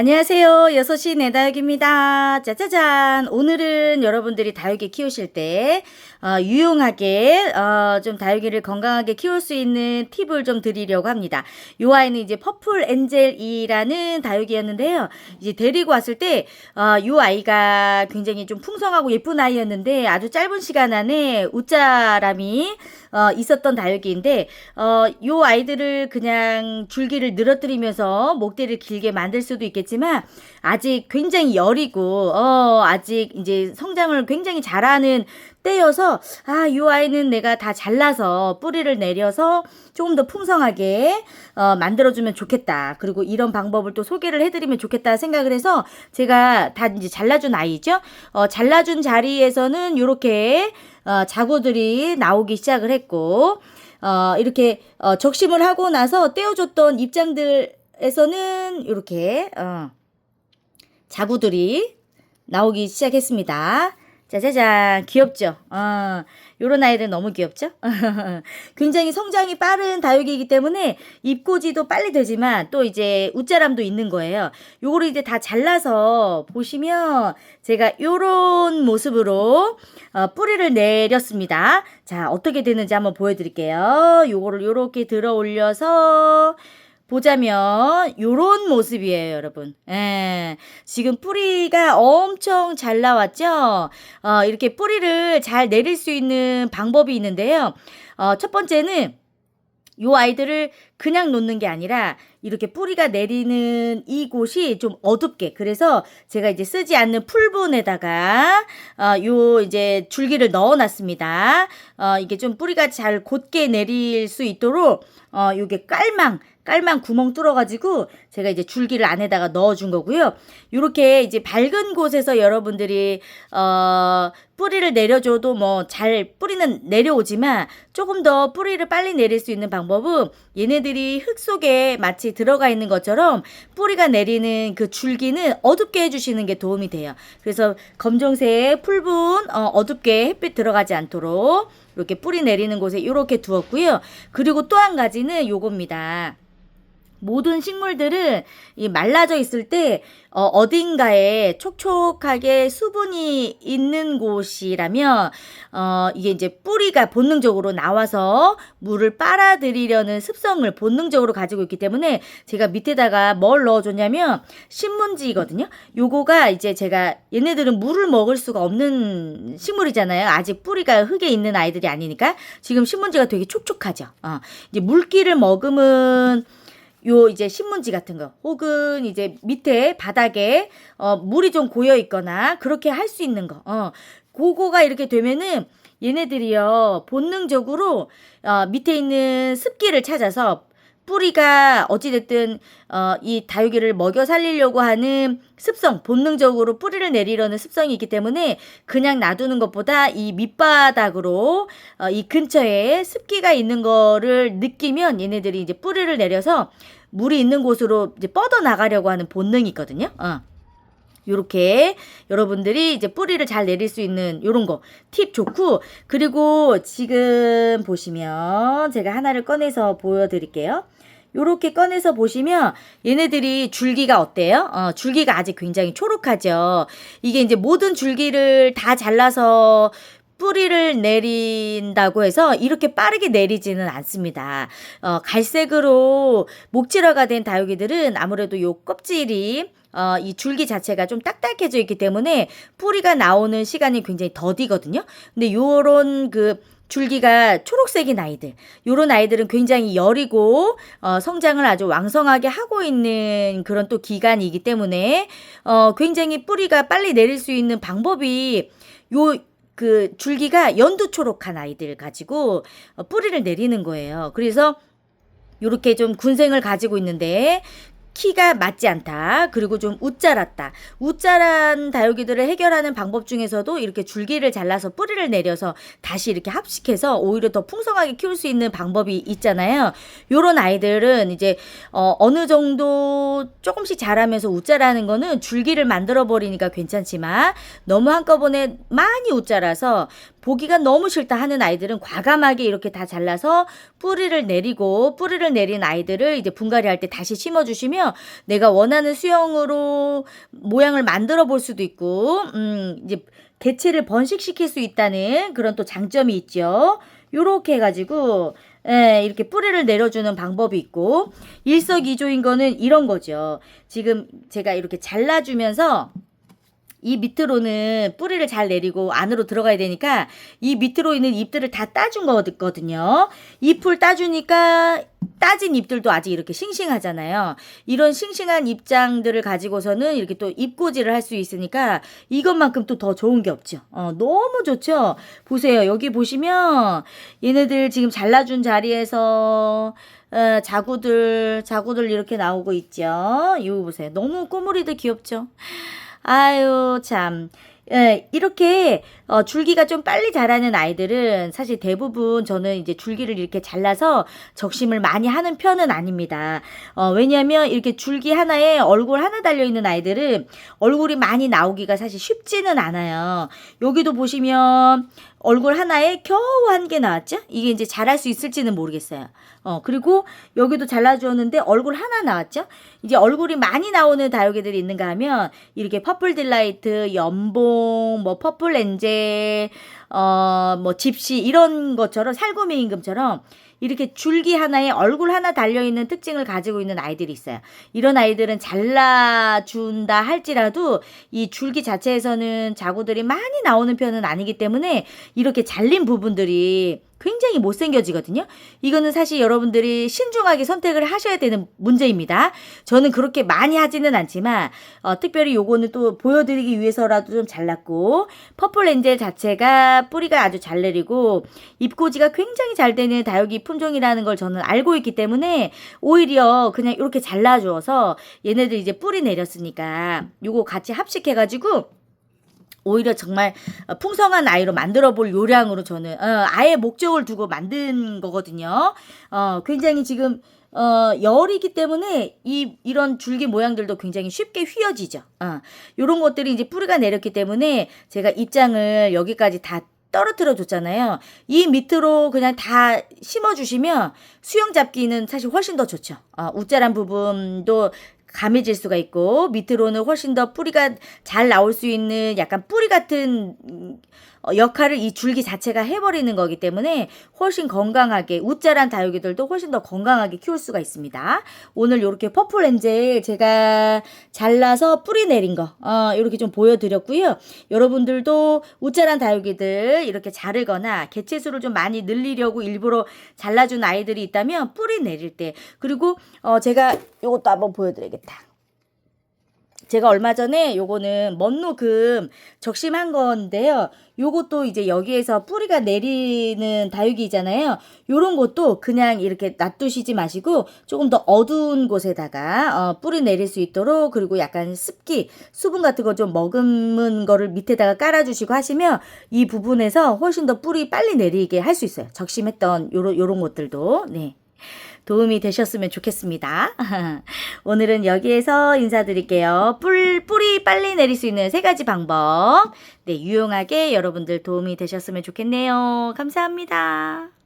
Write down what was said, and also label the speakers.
Speaker 1: 안녕하세요. 6시 내 다육입니다. 짜자잔. 오늘은 여러분들이 다육이 키우실 때, 어, 유용하게, 어, 좀 다육이를 건강하게 키울 수 있는 팁을 좀 드리려고 합니다. 요 아이는 이제 퍼플 엔젤이라는 다육이였는데요. 이제 데리고 왔을 때, 어, 요 아이가 굉장히 좀 풍성하고 예쁜 아이였는데 아주 짧은 시간 안에 웃자람이 어, 있었던 다육이인데, 어, 요 아이들을 그냥 줄기를 늘어뜨리면서 목대를 길게 만들 수도 있겠 지만, 아직 굉장히 여리고, 어, 아직 이제 성장을 굉장히 잘하는 때여서, 아, 요 아이는 내가 다 잘라서 뿌리를 내려서 조금 더 풍성하게, 어, 만들어주면 좋겠다. 그리고 이런 방법을 또 소개를 해드리면 좋겠다 생각을 해서 제가 다 이제 잘라준 아이죠. 어, 잘라준 자리에서는 요렇게, 어, 자구들이 나오기 시작을 했고, 어, 이렇게, 어, 적심을 하고 나서 떼어줬던 입장들 에서는 이렇게, 어, 자구들이 나오기 시작했습니다. 짜자잔, 귀엽죠? 어, 요런 아이들 너무 귀엽죠? 굉장히 성장이 빠른 다육이기 때문에 입고지도 빨리 되지만 또 이제 웃자람도 있는 거예요. 요거를 이제 다 잘라서 보시면 제가 요런 모습으로 어, 뿌리를 내렸습니다. 자, 어떻게 되는지 한번 보여드릴게요. 요거를 요렇게 들어 올려서 보자면 요런 모습이에요, 여러분. 예. 지금 뿌리가 엄청 잘 나왔죠? 어, 이렇게 뿌리를 잘 내릴 수 있는 방법이 있는데요. 어, 첫 번째는 요 아이들을 그냥 놓는 게 아니라 이렇게 뿌리가 내리는 이곳이 좀 어둡게 그래서 제가 이제 쓰지 않는 풀분에다가 어, 요 이제 줄기를 넣어 놨습니다. 어, 이게 좀 뿌리가 잘 곧게 내릴 수 있도록 어, 요게 깔망 깔만 구멍 뚫어가지고 제가 이제 줄기를 안에다가 넣어준 거고요. 이렇게 이제 밝은 곳에서 여러분들이 어 뿌리를 내려줘도 뭐 잘 뿌리는 내려오지만 조금 더 뿌리를 빨리 내릴 수 있는 방법은 얘네들 이 흙 속에 마치 들어가 있는 것처럼 뿌리가 내리는 그 줄기는 어둡게 해주시는 게 도움이 돼요. 그래서 검정색 풀분 어, 어둡게 햇빛 들어가지 않도록 이렇게 뿌리 내리는 곳에 이렇게 두었고요. 그리고 또 한 가지는 요겁니다. 모든 식물들은 이 말라져 있을 때 어, 어딘가에 촉촉하게 수분이 있는 곳이라면 어, 이게 이제 뿌리가 본능적으로 나와서 물을 빨아들이려는 습성을 본능적으로 가지고 있기 때문에 제가 밑에다가 뭘 넣어줬냐면 신문지거든요. 요거가 이제 제가 얘네들은 물을 먹을 수가 없는 식물이잖아요. 아직 뿌리가 흙에 있는 아이들이 아니니까 지금 신문지가 되게 촉촉하죠. 어, 이제 물기를 머금은 요 이제 신문지 같은 거 혹은 이제 밑에 바닥에 어 물이 좀 고여 있거나 그렇게 할 수 있는 거. 어. 그거가 이렇게 되면은 얘네들이요 본능적으로 어 밑에 있는 습기를 찾아서 뿌리가 어찌됐든 어, 이 다육이를 먹여 살리려고 하는 습성, 본능적으로 뿌리를 내리려는 습성이 있기 때문에 그냥 놔두는 것보다 이 밑바닥으로 어, 이 근처에 습기가 있는 거를 느끼면 얘네들이 이제 뿌리를 내려서 물이 있는 곳으로 이제 뻗어 나가려고 하는 본능이 있거든요. 어. 요렇게 여러분들이 이제 뿌리를 잘 내릴 수 있는 요런 거 팁 좋고 그리고 지금 보시면 제가 하나를 꺼내서 보여드릴게요. 요렇게 꺼내서 보시면 얘네들이 줄기가 어때요? 어, 줄기가 아직 굉장히 초록하죠. 이게 이제 모든 줄기를 다 잘라서 뿌리를 내린다고 해서 이렇게 빠르게 내리지는 않습니다. 어, 갈색으로 목질화가 된 다육이들은 아무래도 요 껍질이 어, 이 줄기 자체가 좀 딱딱해져 있기 때문에 뿌리가 나오는 시간이 굉장히 더디거든요. 근데 요런 그 줄기가 초록색인 아이들, 요런 아이들은 굉장히 여리고 어, 성장을 아주 왕성하게 하고 있는 그런 또 기간이기 때문에 어, 굉장히 뿌리가 빨리 내릴 수 있는 방법이 요그 줄기가 연두 초록한 아이들 가지고 어, 뿌리를 내리는 거예요. 그래서 요렇게 좀 군생을 가지고 있는데 키가 맞지 않다. 그리고 좀 웃자랐다. 웃자란 다육이들을 해결하는 방법 중에서도 이렇게 줄기를 잘라서 뿌리를 내려서 다시 이렇게 합식해서 오히려 더 풍성하게 키울 수 있는 방법이 있잖아요. 요런 아이들은 이제 어, 어느 정도 조금씩 자라면서 웃자라는 거는 줄기를 만들어 버리니까 괜찮지만 너무 한꺼번에 많이 웃자라서 보기가 너무 싫다 하는 아이들은 과감하게 이렇게 다 잘라서 뿌리를 내리고 뿌리를 내린 아이들을 이제 분갈이 할 때 다시 심어 주시면 내가 원하는 수영으로 모양을 만들어 볼 수도 있고, 음, 이제 개체를 번식시킬 수 있다는 그런 또 장점이 있죠. 요렇게 해 가지고, 예, 이렇게 뿌리를 내려주는 방법이 있고, 일석이조인 거는 이런 거죠. 지금 제가 이렇게 잘라주면서, 이 밑으로는 뿌리를 잘 내리고 안으로 들어가야 되니까 이 밑으로 있는 잎들을 다 따준 거거든요. 잎을 따주니까 따진 잎들도 아직 이렇게 싱싱하잖아요. 이런 싱싱한 잎장들을 가지고서는 이렇게 또 잎꽂이를 할 수 있으니까 이것만큼 또 더 좋은 게 없죠. 어, 너무 좋죠? 보세요. 여기 보시면 얘네들 지금 잘라준 자리에서 어, 자구들, 자구들 이렇게 나오고 있죠. 이거 보세요. 너무 꼬물이들 귀엽죠? 아유, 참. 예, 이렇게 어, 줄기가 좀 빨리 자라는 아이들은 사실 대부분 저는 이제 줄기를 이렇게 잘라서 적심을 많이 하는 편은 아닙니다. 어, 왜냐하면 이렇게 줄기 하나에 얼굴 하나 달려 있는 아이들은 얼굴이 많이 나오기가 사실 쉽지는 않아요. 여기도 보시면 얼굴 하나에 겨우 한 개 나왔죠? 이게 이제 자랄 수 있을지는 모르겠어요. 어, 그리고 여기도 잘라주었는데 얼굴 하나 나왔죠? 이제 얼굴이 많이 나오는 다육이들이 있는가 하면 이렇게 퍼플 딜라이트, 연봉, 뭐 퍼플 엔젤, 어, 뭐 집시 이런 것처럼 살구미 임금처럼 이렇게 줄기 하나에 얼굴 하나 달려있는 특징을 가지고 있는 아이들이 있어요. 이런 아이들은 잘라준다 할지라도 이 줄기 자체에서는 자구들이 많이 나오는 편은 아니기 때문에 이렇게 잘린 부분들이 굉장히 못생겨지거든요. 이거는 사실 여러분들이 신중하게 선택을 하셔야 되는 문제입니다. 저는 그렇게 많이 하지는 않지만 어, 특별히 요거는 또 보여드리기 위해서라도 좀 잘랐고 퍼플 엔젤 자체가 뿌리가 아주 잘 내리고 잎꽂이가 굉장히 잘 되는 다육이 품종이라는 걸 저는 알고 있기 때문에 오히려 그냥 이렇게 잘라주어서 얘네들 이제 뿌리 내렸으니까 요거 같이 합식해가지고 오히려 정말 어, 풍성한 아이로 만들어 볼 요량으로 저는 어, 아예 목적을 두고 만든 거거든요. 어, 굉장히 지금 어, 열이기 때문에 이 이런 줄기 모양들도 굉장히 쉽게 휘어지죠. 어, 요런 것들이 이제 뿌리가 내렸기 때문에 제가 입장을 여기까지 다 떨어뜨려 줬잖아요. 이 밑으로 그냥 다 심어 주시면 수영 잡기는 사실 훨씬 더 좋죠. 어, 웃자란 부분도 감해질 수가 있고 밑으로는 훨씬 더 뿌리가 잘 나올 수 있는 약간 뿌리 같은 음, 어, 역할을 이 줄기 자체가 해버리는 거기 때문에 훨씬 건강하게 웃자란 다육이들도 훨씬 더 건강하게 키울 수가 있습니다. 오늘 이렇게 퍼플 엔젤 제가 잘라서 뿌리 내린 거 어, 이렇게 좀 보여드렸고요. 여러분들도 웃자란 다육이들 이렇게 자르거나 개체수를 좀 많이 늘리려고 일부러 잘라준 아이들이 있다면 뿌리 내릴 때 그리고 어, 제가 이것도 한번 보여드리겠다. 제가 얼마 전에 요거는 먼노금 적심한 건데요. 요것도 이제 여기에서 뿌리가 내리는 다육이잖아요. 요런 것도 그냥 이렇게 놔두시지 마시고 조금 더 어두운 곳에다가 어, 뿌리 내릴 수 있도록 그리고 약간 습기, 수분 같은 거 좀 머금은 거를 밑에다가 깔아주시고 하시면 이 부분에서 훨씬 더 뿌리 빨리 내리게 할 수 있어요. 적심했던 요런, 요런 것들도. 네. 도움이 되셨으면 좋겠습니다. 오늘은 여기에서 인사드릴게요. 뿔, 뿌리 빨리 내릴 수 있는 세 가지 방법. 네, 유용하게 여러분들 도움이 되셨으면 좋겠네요. 감사합니다.